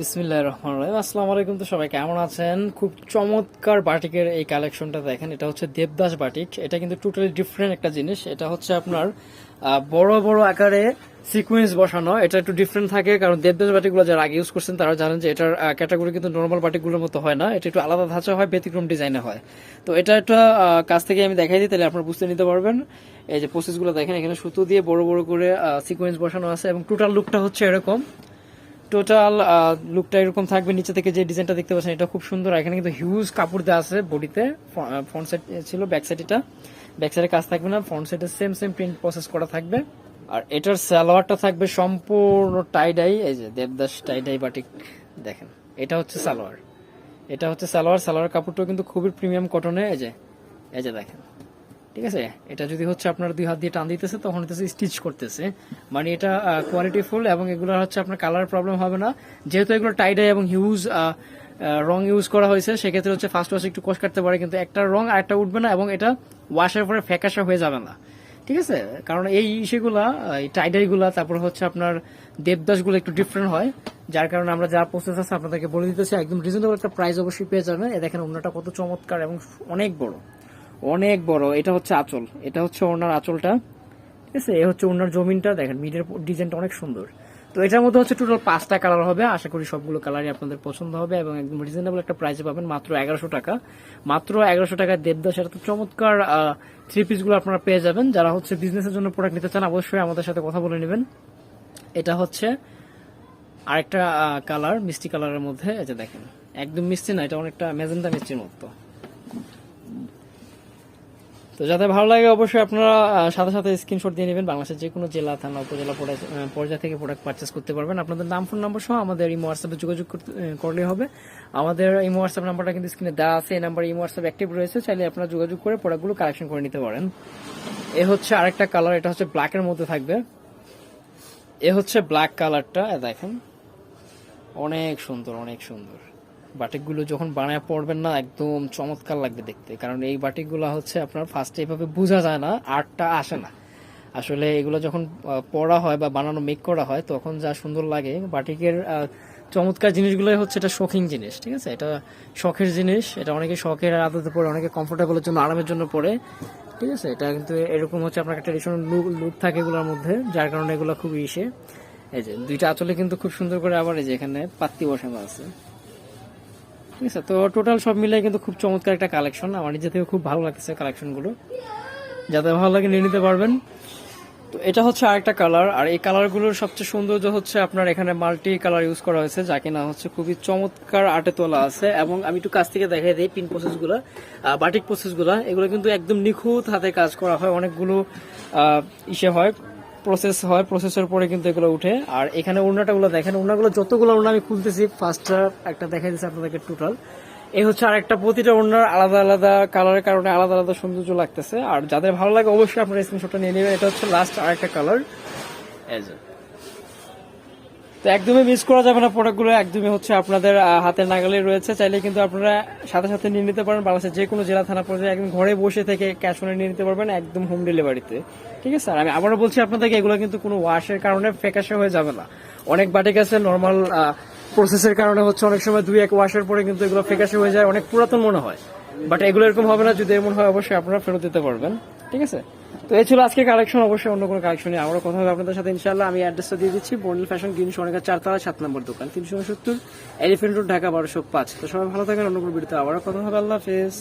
বিসমিল্লাহ রহমান রহিম। আসসালামু আলাইকুম তো সবাই, কেমন আছেন? খুব চমৎকার বাটিকের এই কালেকশনটা দেখেন, এটা হচ্ছে দেবদাস বাটিক। এটা কিন্তু টোটালি ডিফারেন্ট একটা জিনিস। এটা হচ্ছে আপনার বড় বড় আকারে সিকোয়েন্স বসানো। এটা একটু ডিফারেন্ট থাকে, কারণ দেবদাস বাটিকগুলো যারা আগে ইউজ করছেন, তারা জানেন যে এটার ক্যাটাগরি কিন্তু নর্মাল বাটিকগুলোর মতো হয় না। এটা একটু আলাদা ধাঁচা হয়, ব্যতিক্রম ডিজাইনে হয়। তো এটা একটা কাছ থেকে আমি দেখাই দিই, তাহলে আপনারা বুঝতে নিতে পারবেন। এই যে প্রসেসগুলো দেখেন, এখানে সুতো দিয়ে বড় বড় করে সিকোয়েন্স বসানো আছে এবং টোটাল লুকটা হচ্ছে এরকম। টোটাল লুকটা এরকম থাকবে নিচে থেকে যে ডিজাইনটা দেখতে পাচ্ছেন, এটা খুব সুন্দর। এখানে কিন্তু হিউজ কাপড় দেওয়া আছে বডিতে ফ্রন্ট সাইড ছিল ব্যাক সাইড এটা। ব্যাক সাইডে কাজ থাকবে না ফ্রন্ট সাইডে সেম সেম প্রিন্ট প্রসেস করা থাকবে। আর এটার সালোয়ারটা থাকবে সম্পূর্ণ টাইডাই এই যে দেবদাস টাইডাই বাটিক দেখেন, এটা হচ্ছে সালোয়ার। এটা হচ্ছে সালোয়ার সালোয়ার কাপড়টাও কিন্তু খুবই প্রিমিয়াম কটনে এই যে এই যে দেখেন। ঠিক আছে? এটা যদি হচ্ছে আপনার দুই হাত দিয়ে টান দিতেছে, তখন হচ্ছে স্টিচ করতেছে। মানে এটা কোয়ালিটি ফুল এবং এগুলো হচ্ছে আপনার কালার প্রবলেম হবে না। যেহেতু এগুলো টাইডাই এবং হিউজ রং ইউজ করা হয়েছে, সেক্ষেত্রে হচ্ছে ফার্স্ট ওয়াশ একটু কোষ কাটতে পারে, কিন্তু একটা রং আর একটা উঠবে না এবং এটা ওয়াশের পরে ফ্যাকাশা হয়ে যাবে না। ঠিক আছে? কারণ এই ইসেগুলা এই টাইডাইগুলা তারপর হচ্ছে আপনার দেবদাসগুলো একটু ডিফারেন্ট হয়, যার কারণে আমরা যা প্রসেস আছে আপনাদেরকে বলে দিতেছি। একদম রিজনেবল একটা প্রাইস অবশ্যই পেয়ে যাবেন। এ দেখেন অন্যটা কত চমৎকার এবং অনেক বড়। অনেক বড়। এটা হচ্ছে আঁচল। এটা হচ্ছে ওনার আঁচলটা। ঠিক আছে? এ হচ্ছে ওনার জমিনটা। দেখেন, মিডের ডিজাইনটা অনেক সুন্দর। তো এটার মধ্যে হচ্ছে টোটাল পাঁচটা কালার হবে। আশা করি সবগুলো কালারই আপনাদের পছন্দ হবে এবং একদম রিজনেবল একটা প্রাইসে পাবেন মাত্র এগারোশো টাকা। মাত্র এগারোশো টাকা দেবদাস, এটা তো চমৎকার থ্রি পিসগুলো আপনারা পেয়ে যাবেন। যারা হচ্ছে বিজনেসের জন্য প্রোডাক্ট নিতে চান, অবশ্যই আমাদের সাথে কথা বলে নেবেন। এটা হচ্ছে আরেকটা কালার মিষ্টি কালারের মধ্যে। যে দেখেন, একদম মিষ্টি না, এটা অনেকটা মেজেন্টা মিষ্টির মতো। তো যাতে ভালো লাগে অবশ্যই আপনারা সাথে সাথে স্ক্রিনশট দিয়ে নেবেন। বাংলাদেশের যে কোনো জেলা, থানা, উপজেলা পর্যায়- থেকে প্রোডাক্ট পারচেস করতে পারবেন। আপনাদের নাম ফোন নাম্বার সহ আমাদের এই হোয়াটসঅ্যাপে যোগাযোগ করলে হবে। আমাদের এই হোয়াটসঅ্যাপ নাম্বারটা কিন্তু স্ক্রিনে দেওয়া আছে। এই নাম্বার এই হোয়াটসঅ্যাপ অ্যাক্টিভ রয়েছে। চাইলে আপনারা যোগাযোগ করে প্রোডাক্টগুলো কালেকশন করে নিতে পারেন। এ হচ্ছে আরেকটা কালার এটা হচ্ছে ব্ল্যাকের মধ্যে থাকবে। এ হচ্ছে ব্ল্যাক কালারটা দেখেন। অনেক সুন্দর অনেক সুন্দর। বাটিকগুলো যখন বানায় পড়বেন না, একদম চমৎকার লাগবে দেখতে। কারণ এই বাটিকগুলো হচ্ছে আপনার ফার্স্টে এভাবে বোঝা যায় না, আর্টটা আসে না। আসলে এগুলো যখন পড়া হয় বা বানানো মেক করা হয়, তখন যা সুন্দর লাগে। বাটিকের চমৎকার জিনিসগুলোই হচ্ছে এটা শখিং জিনিস, ঠিক আছে? এটা শখের জিনিস, এটা অনেকে শখের আদতে পড়ে, অনেকে কমফোর্টেবলের জন্য, আরামের জন্য পড়ে, ঠিক আছে? এটা কিন্তু এরকম হচ্ছে আপনার একটা ট্রেডিশনাল লুক থাকে এগুলোর মধ্যে, যার কারণে এগুলো খুব ইসে। এই যে, দুইটা আঁচলে কিন্তু খুব সুন্দর করে আবার এই যে এখানে পাত্তি বসানো আছে। ঠিক আছে, তো টোটাল সব মিলে কিন্তু খুব চমৎকার একটা কালেকশন আমার নিজে থেকে খুব ভালো লাগছে কালেকশনগুলো যাদের ভালো লাগে নিয়ে নিতে পারবেন। তো এটা হচ্ছে আরেকটা কালার আর এই কালারগুলোর সবচেয়ে সৌন্দর্য হচ্ছে আপনার এখানে মাল্টি কালার ইউজ করা হয়েছে, যা কিনা হচ্ছে খুবই চমৎকার আর্টে তোলা আছে। এবং আমি একটু কাছ থেকে দেখাই দিই পিন প্রসেসগুলো বাটিক প্রসেসগুলো এগুলো কিন্তু একদম নিখুঁত হাতে কাজ করা হয়, অনেকগুলো ইসে হয়। প্রসেস হয় প্রসেসের পরে কিন্তু এগুলো উঠে। আর এখানে ওড়নাটাগুলো দেখেন ওড়নাগুলো যতগুলো উড়না আমি খুলতেছি ফার্স্টটা একটা দেখাই দিচ্ছি আপনাদেরকে টোটাল এই হচ্ছে আর একটা প্রতিটা ওড়নার আলাদা আলাদা কালারের কারণে আলাদা আলাদা সৌন্দর্য লাগতেছে। আর যাদের ভালো লাগে অবশ্যই আপনারা স্ক্রিনশটটা নিয়ে নেবেন। এটা হচ্ছে লাস্ট আর একটা কালার তো একদমই মিস করা যাবে না প্রোডাক্টগুলো একদমই হচ্ছে আপনাদের হাতের নাগালে রয়েছে। চাইলে কিন্তু আপনারা সাথে সাথে নিয়ে নিতে পারেন। বাংলাদেশের যে কোনো জেলা, থানা, পর্যায়ে একদম ঘরে বসে থেকে ক্যাশ অনে নিয়ে নিতে পারবেন, একদম হোম ডেলিভারিতে ঠিক আছে? আর আমি আবারও বলছি আপনাদেরকে, এগুলো কিন্তু কোনো ওয়াশের কারণে ফেকাশে হয়ে যাবে না। অনেক বাটিক আছে নর্মাল প্রসেসের কারণে হচ্ছে অনেক সময় দুই এক ওয়াশের পরে কিন্তু এগুলো ফেকাশে হয়ে যায়। অনেক পুরাতন মনে হয়। বাট এগুলো এরকম হবে না, যদি এমন হয় অবশ্যই আপনারা ফেরত দিতে পারবেন। ঠিক আছে? তো এই ছিল আজকে কালেকশন অবশ্যই অন্য কোনো কালেকশন নিয়ে আমারও কথা হবে আপনাদের সাথে ইনশাল্লাহ আমি অ্যাড্রেসটা দিয়ে দিচ্ছি বর্ণিল ফ্যাশন গ্রিন চার চারতলা, সাত নম্বর দোকান, তিনশো সত্তর এলিফেন্ট রোড ঢাকা বারোশো পাঁচ। তো সবাই ভালো থাকেন, অন্য কোনো ভিডিওতে আবারও কথা হবে। আল্লাহ হাফেজ।